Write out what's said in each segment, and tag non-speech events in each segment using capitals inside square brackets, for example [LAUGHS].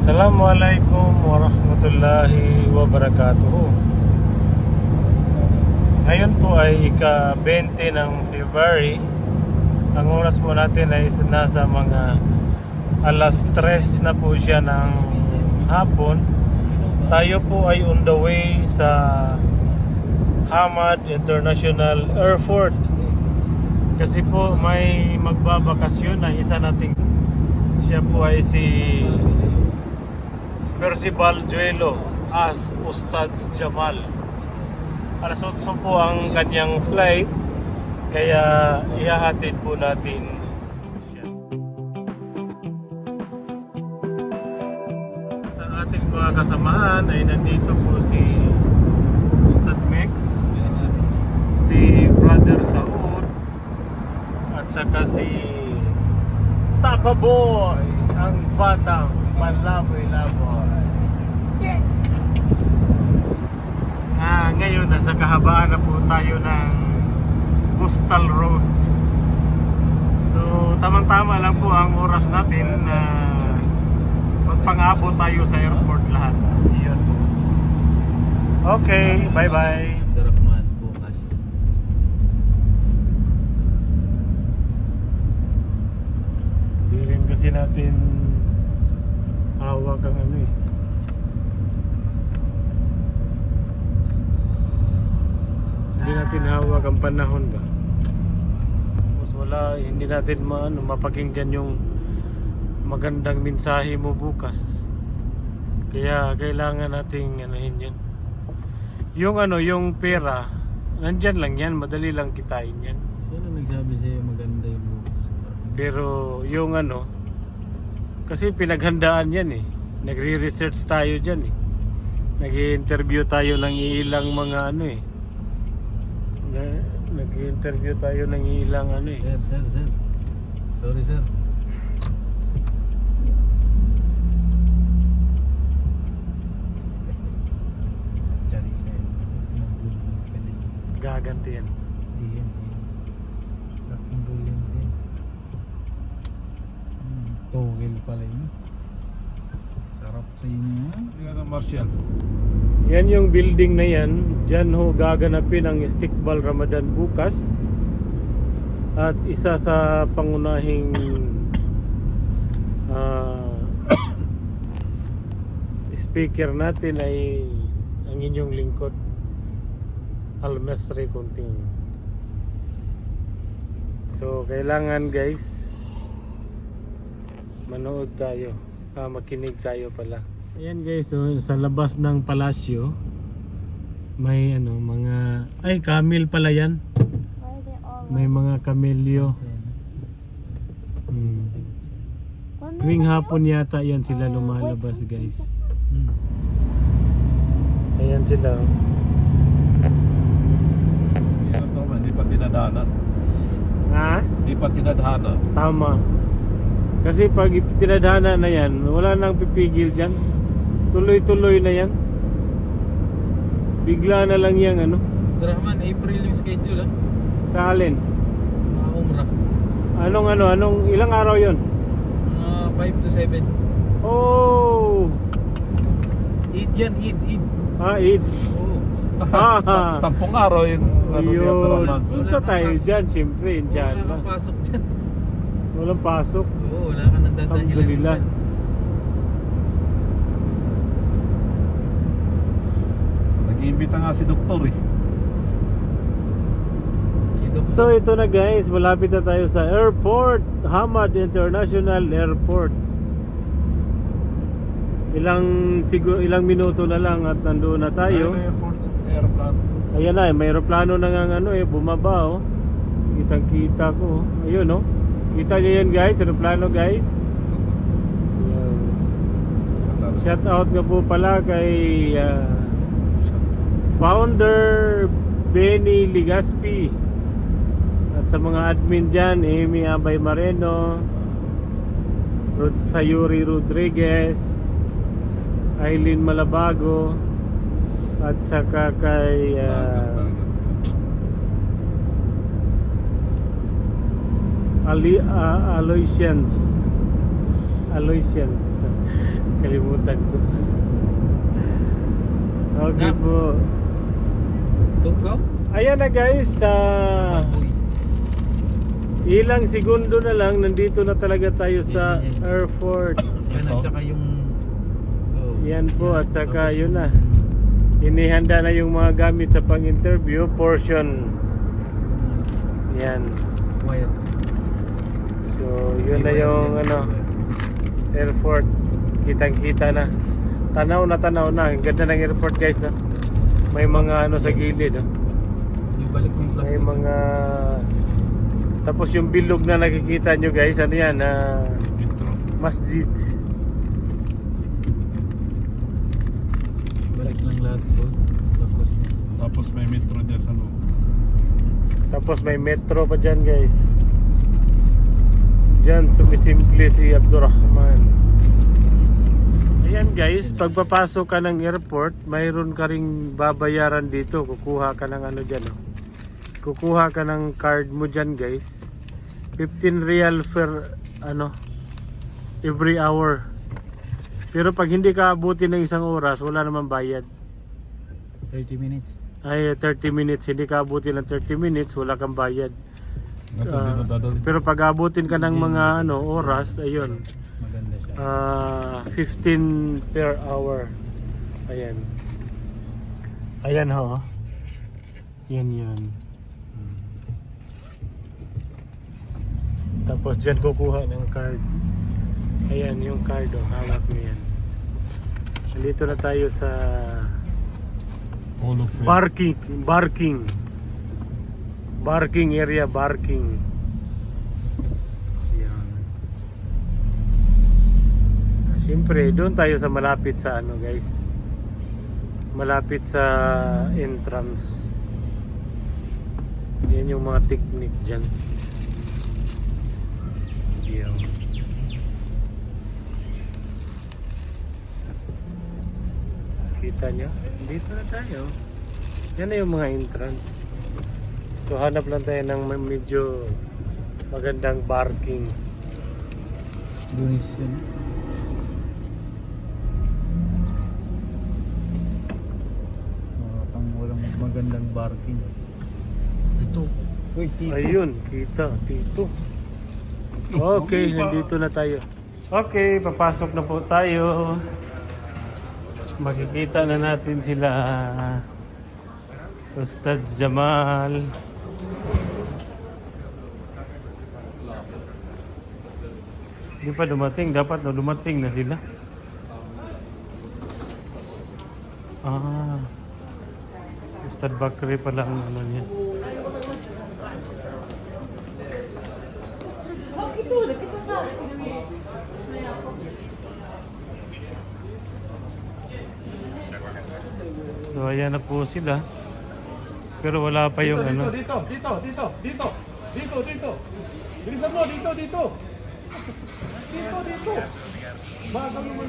Assalamualaikum warahmatullahi wabarakatuh. Ngayon po ay ika-20 ng February. Ang oras po natin ay nasa mga alas 3 na po siya ng hapon. Tayo po ay on the way sa Hamad International Airport. Kasi po may magbabakasyon na isa nating siya po ay si Percival Juelo as Ustads Jamal. Alas 8 po ang kanyang flight kaya ihahatid po natin ang ating mga kasamahan ay nandito po si Ustad Mix, si Brother Saud, at saka si Tapa Boy, ang batang malaboy-laboy. Ah, ngayon nasa kahabaan na po tayo ng Coastal Road. So, tamang-tama lang po ang oras natin na magpang-abot tayo sa airport lahat. Iyon po. Okay, bye-bye. Abdurrahman bukas. Hindi rin kasi natin hawak ang ano eh. Hindi natin hawak ang panahon ba? Tapos wala, hindi natin maano, mapakinggan yung magandang mensahe mo bukas. Kaya kailangan nating anuhin yan. Yung ano, yung pera, nandyan lang yan, madali lang kitain yan. Sino nagsabi sa'yo maganda yung bukas? Pero yung ano, kasi pinaghandaan yan eh. Nagre-research tayo dyan eh. Nag-interview tayo ng ilang mga ano eh. Na- Nag-interview tayo ng ilang ano eh. Sir, sir, sir. Sorry, sir. Sorry, sir. Gaganti yan. Di yan, yan. Laking bullying sir. Hmm, Togel pala yun. Sarap sa inyo. Yan ang Martian. Yan yung building na yan. Diyan ho gaganapin ang Istiqbal Ramadan bukas. At isa sa pangunahing ah, [COUGHS] speaker natin ay ang inyong lingkod Almesre Kunting. So kailangan guys manood tayo. Ah, makinig tayo pala. Ayan guys, so, sa labas ng palasyo may ano mga ay camel pala yan. May mga kamelyo. Hmm. Tuwing hapon yata yan sila lumalabas guys. Hmm. Ayan sila. oh. Hindi pa tinadhana. Ha? Hindi pa tinadhana. Tama. Kasi pag tinadhana na yan, wala nang pipigil dyan. Tuloy-tuloy na yan. Bigla na lang yang ano, Abdurrahman, April yung schedule ah. sa alin. Mga umrah. Anong ano, anong ilang araw yon? Mga 5 to 7. Oh! Eid yan, Eid, Eid. Ah, Eid. Oo. Ah. [LAUGHS] Sa- Sampung araw yung ano ni Yun. Abdurrahman. Punta tayo dyan, siyempre. Dyan. Wala kang pasok dyan. Walang pasok. Oo, wala ka nang dadahilan. Alhamdulillah. Dyan. Nag-iimbita nga si doktor eh. Si Doc. So ito na guys, malapit na tayo sa airport, Hamad International Airport. Ilang siguro ilang minuto na lang at nandoon na tayo. Ayun, airport. Ayan na, may eroplano na nga ano eh, bumaba oh. Kitang kita ko. Ayun oh. Kita niyo yan guys, eroplano guys. Shout out nga po pala kay ah, founder Benny Ligaspi at sa mga admin dyan Amy Abay Mareno Rod Sayuri Rodriguez Eileen Malabago at saka kay ah, Ali, ah, Aloysians Aloysians. [LAUGHS] Kalimutan ko. Okay po. Tugkaw? Ayan na guys, sa Uy. ilang segundo na lang, nandito na talaga tayo sa airport. Yan at saka yung... Oh. Yan po, at saka Tapos yun na. Inihanda na yung mga gamit sa pang-interview, portion. Yan. Wire. So, yun na yung ano, airport. Kitang-kita na. Tanaw na tanaw na. Ang ganda ng airport guys na. May mga ano sa gilid. Oh. Yung balik ng May plastic. mga... Tapos yung bilog na nakikita nyo guys, ano yan? Intro. masjid. Balik ng lahat po. Tapos... Tapos may metro dyan sa loob. Tapos may metro pa dyan guys. Dyan sumisimple si Abdurrahman. Ayan guys, pagpapasok ka ng airport, mayroon ka ring babayaran dito. Kukuha ka ng ano dyan. Oh. Kukuha ka ng card mo dyan guys. 15 real per ano every hour. Pero pag hindi ka abutin ng isang oras, wala naman bayad. 30 minutes. Ay 30 minutes, hindi ka abutin ng 30 minutes, wala kang bayad. Dadali. pero pag abutin ka ng mga ano oras, ayun, Maganda siya. ah 15 per hour. Ayan. Ayan ho. Yan yan. Hmm. Tapos dyan kukuha ng card. Ayan yung card oh, hawak mo yan. Nandito na tayo sa All of. Barking, barking. Barking area, barking. Yan. Siyempre, doon tayo sa malapit sa ano, guys. Malapit sa entrance. Yan yung mga technique dyan. Yan. Kita nyo? Dito na tayo. Yan na yung mga entrance. So hanap lang tayo ng medyo magandang parking. Dunis yun. Mga pang walang magandang barking. Ito. Uy, tito. Ayun, kita, tito. Okay, nandito na tayo. Okay, papasok na po tayo. Makikita na natin sila. Ustad Jamal. Hindi pa dumating, dapat na dumating na sila. Ah. Ustad Bakri pala ang ano niya. So ayan na po sila. Pero wala pa yung ano. Dito, dito, dito, dito, dito, dito. Bilisan mo, dito, dito. Dito, dito. Bagal naman.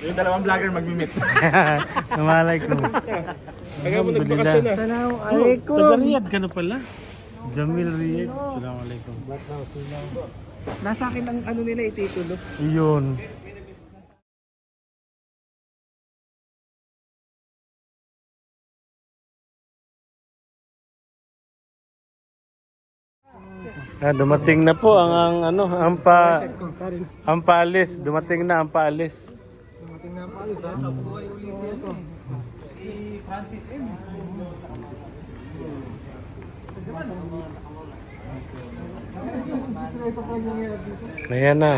Yung dalawang vlogger magmi-meet. [LAUGHS] Namalay ko. Alhamdulillah. Assalamualaikum. Taga Riyadh ka na pala. Jamil Riyadh. Assalamualaikum. Nasa akin ang ano nila ititulo. Iyon. Ah, dumating na po ang, ang ano, ang pa ang paalis, dumating na ang paalis. Dumating na ang palis ha. Tabuhay uli siya ito. Si Francis M. Ayan na.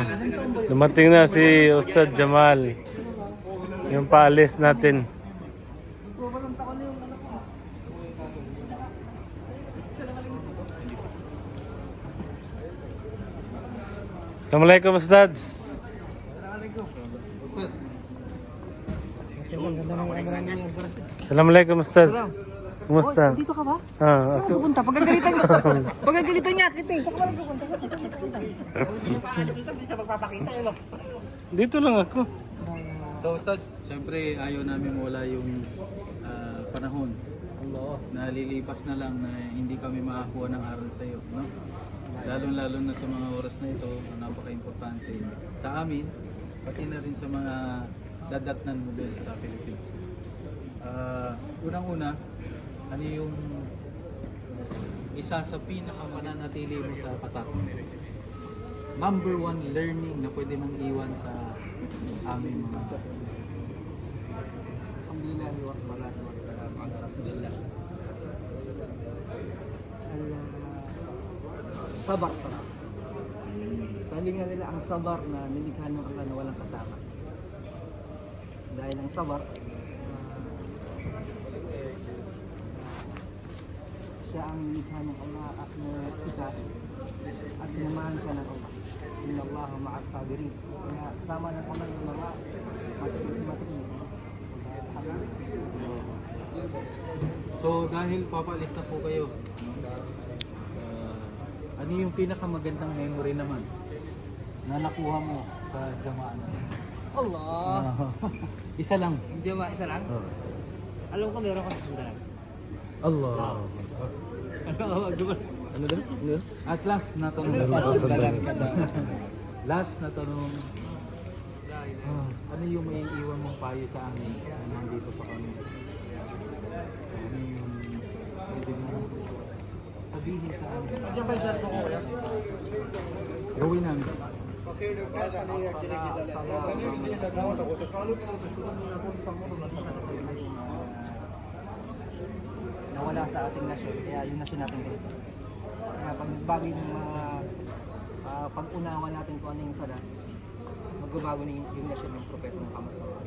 Dumating na si Ustad Jamal. Yung paalis natin. Assalamualaikum Ustad. Assalamualaikum Ustad. Kumusta? Dito ka ba? Ah, Saan ka pupunta? Pagagalitan niya. [LAUGHS] Pagagalitan niya kita eh. Saan ka pupunta? dito lang ako. So, Ustad, siyempre ayaw namin wala yung ah, panahon. Nalilipas na lang na hindi kami makakuha ng aral sa iyo, no? Lalo-lalo na sa mga oras na ito, napaka-importante sa amin, pati na rin sa mga dadatnan mo doon sa Philippines. Ah, unang-una, ano yung isa sa pinakamananatili mo sa patak? Number one learning na pwede mong iwan sa aming mga Alhamdulillah wa salatu wa salam ala rasulillah. Sabar sabar. Sabi nga nila ang sabar na nilikha ng Allah na walang kasama. Dahil ang sabar, ah, siya ang nilikha ng Allah at na isa at sinamahan siya ng Allah. Inna Allah ma'as sabirin. Kaya sama ng Allah yung mga matiis. matiis. So dahil papalis na po kayo, uh, ano yung pinakamagandang memory naman na nakuha mo sa jamaan? Allah! [LAUGHS] Isa lang. Ba isa lang? Alam ko meron ka sa sundaran. Allah. Ano? Ano? Ano doon? Ano? At last na tanong. Ano sa sundaran? last na tanong. Ah, ano yung may iwan mong payo sa amin na nandito pa kami? Sabihin sa amin? Diyan ba yung cellphone ko kuya? Gawin namin. nawala sa ating nasyon, kaya yung nasyon natin ganito. Kaya pag bago yung mga ah, pag-unawa natin kung ano yung sala, magbabago na yung, yung nasyon ng propeta Muhammad sallallahu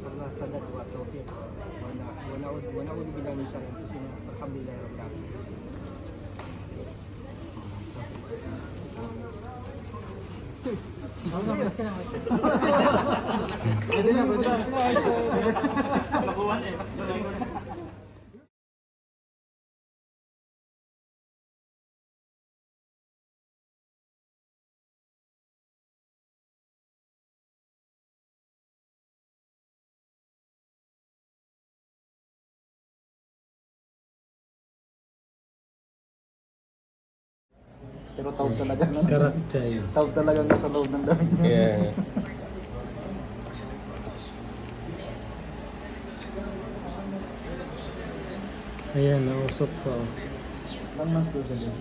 Ah, Nasallah sadat wa tawfiq. Wa na- wa na'ud wa na'udhu billahi min syarri anfusina. Alhamdulillahi rabbil alamin. Pero taog talaga na. Karakchay. Taog talaga nasa loob ng damit niya. Yeah. Ayan, nausok pa. One month to siya.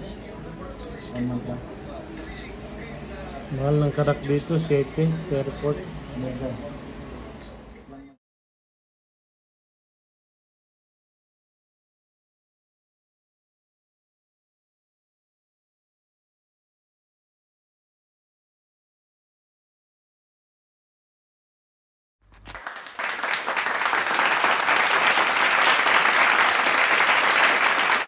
One month. Mahal ng karak dito, 7 sa airport. Mesa.